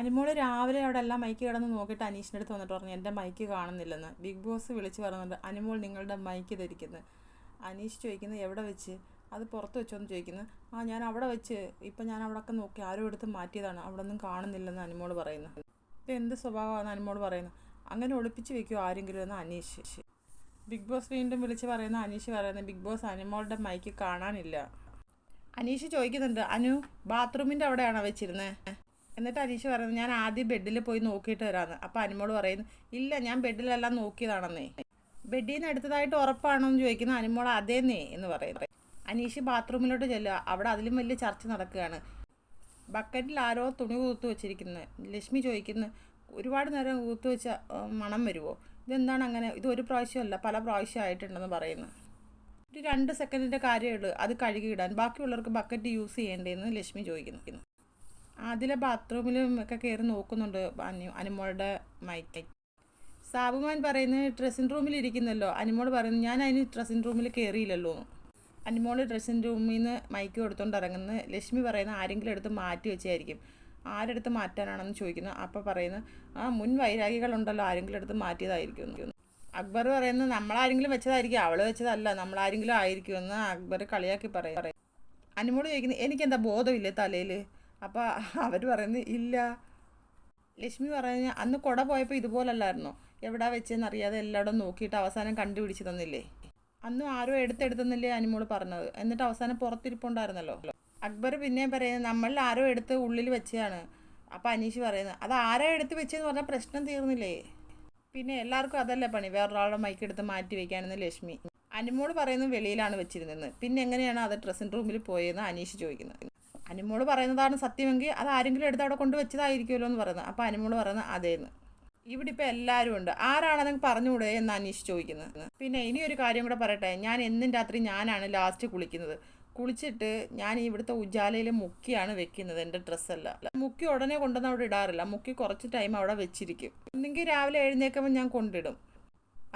അനുമോൾ രാവിലെ അവിടെ എല്ലാം മൈക്ക് കിടന്ന് നോക്കിയിട്ട് അനീഷിന്റെ അടുത്ത് വന്നിട്ട് പറഞ്ഞു എന്റെ മൈക്ക് കാണുന്നില്ലെന്ന്. ബിഗ് ബോസ് വിളിച്ച് പറഞ്ഞിട്ട് അനുമോൾ നിങ്ങളുടെ മൈക്ക് ധരിക്കുന്നത് അനീഷ് ചോദിക്കുന്നത് എവിടെ വെച്ച്? അത് പുറത്ത് വെച്ചോന്ന് ചോദിക്കുന്നു. ആ ഞാൻ അവിടെ വെച്ച്. ഇപ്പം ഞാൻ അവിടെയൊക്കെ നോക്കി. ആരും എടുത്ത് മാറ്റിയതാണ്. അവിടെ ഒന്നും കാണുന്നില്ലെന്ന് അനുമോൾ പറയുന്നു. ഇത് എന്ത് സ്വഭാവമാണ് അനുമോൾ പറയുന്നത് അങ്ങനെ ഒളിപ്പിച്ച് വെക്കുമോ ആരെങ്കിലും എന്ന് അനീഷ്. ബിഗ് ബോസ് വീണ്ടും വിളിച്ച് പറയുന്ന. അനീഷ് പറയുന്നത് ബിഗ് ബോസ് അനുമോളുടെ മൈക്ക് കാണാനില്ല. അനീഷ് ചോദിക്കുന്നുണ്ട് അനു ബാത്റൂമിന്റെ അവിടെയാണോ വെച്ചിരുന്നത് എന്നിട്ട് അനീഷ് പറയുന്നത് ഞാൻ ആദ്യം ബെഡിൽ പോയി നോക്കിയിട്ട് വരാമെന്ന് അപ്പോൾ അനുമോൾ പറയുന്നു ഇല്ല ഞാൻ ബെഡിലെല്ലാം നോക്കിയതാണെന്നേ. ബെഡിൽ നിന്ന് എടുത്തതായിട്ട് ഉറപ്പാണോ എന്ന് ചോദിക്കുന്നു അനുമോൾ അതേന്നേ എന്ന് പറയുന്നത് അനീഷ് ബാത്റൂമിലോട്ട് ചെല്ലുക. അവിടെ അതിലും വലിയ ചർച്ച നടക്കുകയാണ്. ബക്കറ്റിൽ ആരോ തുണി കൂത്തു വെച്ചിരിക്കുന്നത് ലക്ഷ്മി ചോദിക്കുന്നു ഒരുപാട് നേരം കൂത്തു വെച്ച മണം വരുമോ ഇതെന്താണ് അങ്ങനെ? ഇത് ഒരു പ്രാവശ്യമല്ല പല പ്രാവശ്യം ആയിട്ടുണ്ടെന്ന് പറയുന്നു. ഒരു രണ്ട് സെക്കൻഡിന്റെ കാര്യമുള്ളൂ അത് കഴുകിയിടാൻ. ബാക്കിയുള്ളവർക്ക് ബക്കറ്റ് യൂസ് ചെയ്യേണ്ടതെന്ന് ലക്ഷ്മി ചോദിക്കുന്നു. അതിലെ ബാത്റൂമിലും ഒക്കെ കയറി നോക്കുന്നുണ്ട് അനു അനുമോളുടെ മൈക്ക് സാബുമാൻ പറയുന്നത് ഡ്രസ്സിംഗ് റൂമിൽ ഇരിക്കുന്നല്ലോ. അനുമോൾ പറയുന്നു ഞാൻ അതിന് ഡ്രസ്സിംഗ് റൂമിൽ കയറിയില്ലല്ലോ അനുമോൾ ഡ്രസ്സിംഗ് റൂമിൽ നിന്ന് മൈക്ക് കൊടുത്തോണ്ട് ഇറങ്ങുന്നത് ലക്ഷ്മി പറയുന്ന ആരെങ്കിലും എടുത്ത് മാറ്റി വെച്ചായിരിക്കും. ആരെടുത്ത് മാറ്റാനാണെന്ന് ചോദിക്കുന്നു. അപ്പോൾ പറയുന്നു ആ മുൻ വൈരാഗികളുണ്ടല്ലോ ആരെങ്കിലും എടുത്ത് മാറ്റിയതായിരിക്കും. അക്ബർ പറയുന്നത് നമ്മളാരെങ്കിലും വെച്ചതായിരിക്കും അവൾ വെച്ചതല്ല നമ്മളാരെങ്കിലും ആയിരിക്കുമെന്ന് അക്ബർ കളിയാക്കി പറയും അനുമോട് ചോദിക്കുന്നത് എനിക്കെന്താ ബോധമില്ലേ തലയിൽ അപ്പോൾ അവർ പറയുന്നത് ഇല്ല. ലക്ഷ്മി പറഞ്ഞു അന്ന് കുട പോയപ്പോൾ ഇതുപോലല്ലായിരുന്നോ? എവിടാ വെച്ചെന്ന് അറിയാതെ എല്ലായിടും നോക്കിയിട്ട് അവസാനം കണ്ടുപിടിച്ച് തന്നില്ലേ? അന്നും ആരോ എടുത്തെടുത്തെന്നില്ലേ അനിമോൾ പറഞ്ഞത്. എന്നിട്ട് അവസാനം പുറത്തിരിപ്പുണ്ടായിരുന്നല്ലോ. അക്ബർ പിന്നെയും പറയുന്നത് നമ്മളിൽ ആരോ എടുത്ത് ഉള്ളിൽ വെച്ചതാണ്. അപ്പോൾ അനീഷ് പറയുന്നത് അത് ആരോ എടുത്ത് വെച്ചെന്ന് പറഞ്ഞാൽ പ്രശ്നം തീർന്നില്ലേ? പിന്നെ എല്ലാവർക്കും അതല്ലേ പണി. വേറൊരാളുടെ മൈക്കെടുത്ത് മാറ്റി വെക്കാനെന്ന് ലക്ഷ്മി. അനിമോൾ പറയുന്നത് വെളിയിലാണ് വെച്ചിരുന്നത്. പിന്നെ എങ്ങനെയാണ് അത് ഡ്രസ്സിംഗ് റൂമിൽ പോയതെന്ന് അനീഷ് ചോദിക്കുന്നത്. അനുമോൾ പറയുന്നതാണ് സത്യമെങ്കിൽ അത് ആരെങ്കിലും എടുത്ത് അവിടെ കൊണ്ട് വെച്ചതായിരിക്കുമല്ലോ എന്ന് പറയുന്നത്. അപ്പോൾ അനുമോൾ പറയുന്നത് അതേന്ന്. ഇവിടെ ഇപ്പോൾ എല്ലാവരും ഉണ്ട്. ആരാണെന്ന് പറഞ്ഞുകൂടെ എന്ന് അനീഷ് ചോദിക്കുന്നത്. പിന്നെ ഇനി ഒരു കാര്യം കൂടെ പറയട്ടെ. ഞാൻ എന്നും രാത്രി ഞാനാണ് ലാസ്റ്റ് കുളിക്കുന്നത്. കുളിച്ചിട്ട് ഞാൻ ഇവിടുത്തെ ഉജാലയിൽ മുക്കിയാണ് വെക്കുന്നത് എന്റെ ഡ്രസ്സല്ല മുക്കി ഉടനെ കൊണ്ടുവന്ന് അവിടെ ഇടാറില്ല. മുക്കി കുറച്ച് ടൈം അവിടെ വെച്ചിരിക്കും. ഒന്നെങ്കിൽ രാവിലെ എഴുന്നേക്കുമ്പോൾ ഞാൻ കൊണ്ടിടും.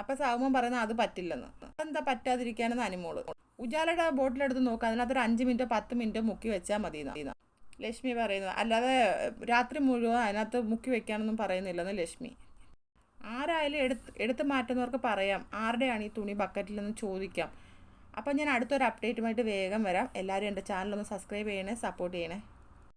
അപ്പം സാവുമൻ പറയുന്നത് അത് പറ്റില്ലെന്ന്. എന്താ പറ്റാതിരിക്കാനെന്ന് അനുമോൾ ഉജാലയുടെ ബോട്ടിലെടുത്ത് നോക്കുക അതിനകത്തൊരു അഞ്ച് മിനിറ്റോ പത്ത് മിനിറ്റോ മുക്കി വെച്ചാൽ മതി. ലക്ഷ്മി പറയുന്നത്. അല്ലാതെ രാത്രി മുഴുവൻ അതിനകത്ത് മുക്കി വെക്കാനൊന്നും പറയുന്നില്ലെന്ന് ലക്ഷ്മി. ആരായാലും എടുത്ത് എടുത്ത് മാറ്റുന്നവർക്ക് പറയാം. ആരുടെയാണ് ഈ തുണി ബക്കറ്റിൽ നിന്ന് ചോദിക്കാം. അപ്പം ഞാൻ അടുത്തൊരു അപ്ഡേറ്റുമായിട്ട് വേഗം വരാം. എല്ലാവരും എന്റെ ചാനലൊന്ന് സബ്സ്ക്രൈബ് ചെയ്യണേ സപ്പോർട്ട് ചെയ്യണേ.